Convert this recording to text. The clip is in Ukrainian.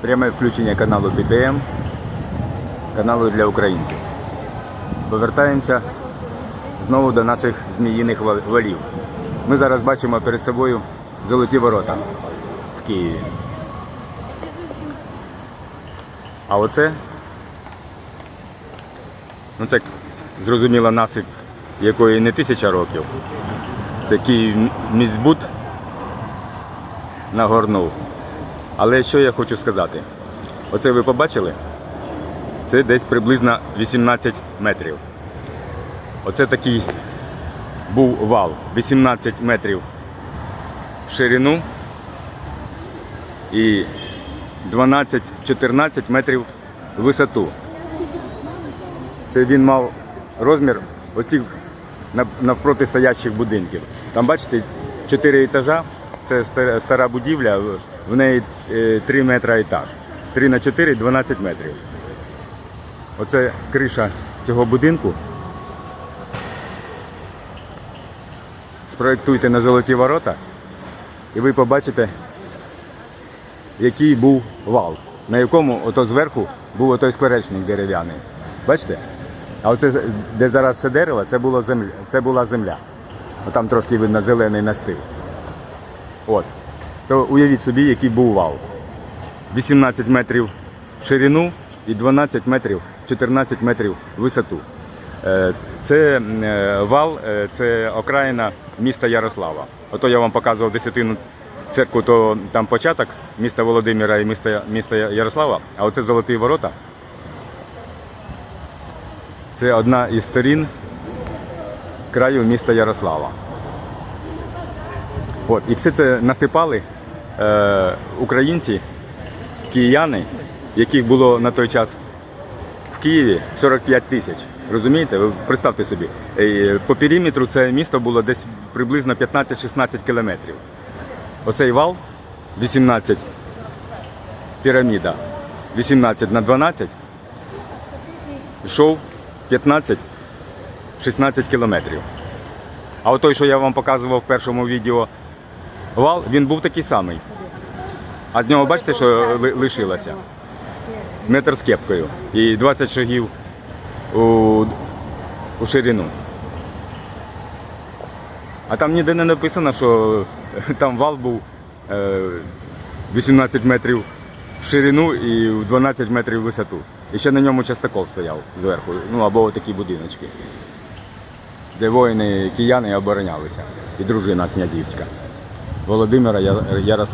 Пряме включення каналу BTM, каналу для українців. Повертаємося знову до наших зміїних валів. Ми зараз бачимо перед собою золоті ворота в Києві. А оце, ну це зрозуміло насип, якої не тисяча років. Це Київ міськбуд нагорнув. Але що я хочу сказати? Оце ви побачили? Це десь приблизно 18 метрів. Оце такий був вал. 18 метрів в ширину і 12-14 метрів в висоту. Це він мав розмір оцих навпроти стоящих будинків. Там бачите, 4 етажа, це ста- стара будівля, в- неї 3 метри етаж. 3 на 4 12 метрів. Оце криша цього будинку. Спроєктуйте на золоті ворота, і ви побачите, який був вал, на якому ото зверху був отой скворечник дерев'яний. Бачите? А оце, де зараз все дерево, це, було земля, це була земля. Отам трошки видно зелений настил. От. То уявіть собі, який був вал. 18 метрів в ширину і 12 метрів, 14 метрів висоту. Е, Це е, вал, е, це окраїна міста Ярослава. Ото я вам показував десятину церкву, то там початок міста Володимира і міста, міста Ярослава, а оце Золоті ворота. Це одна із сторін краю міста Ярослава. От, і все це насипали е, українці, кияни, яких було на той час в Києві 45 тисяч. Розумієте? Ви представте собі, Е, по периметру це місто було десь приблизно 15-16 кілометрів. Оцей вал 18 піраміда 18 на 12 йшов 15-16 кілометрів. А той, що я вам показував в першому відео, вал, він був такий самий. А з нього бачите, що ли- лишилося? Метр з кепкою і 20 шагів у, у ширину. А там ніде не написано, що там вал був е, 18 метрів в ширину і в 12 метрів в висоту. І ще на ньому частокол стояв зверху, ну або такі будиночки, де воїни кияни оборонялися. І дружина князівська. Володимира Ярослава.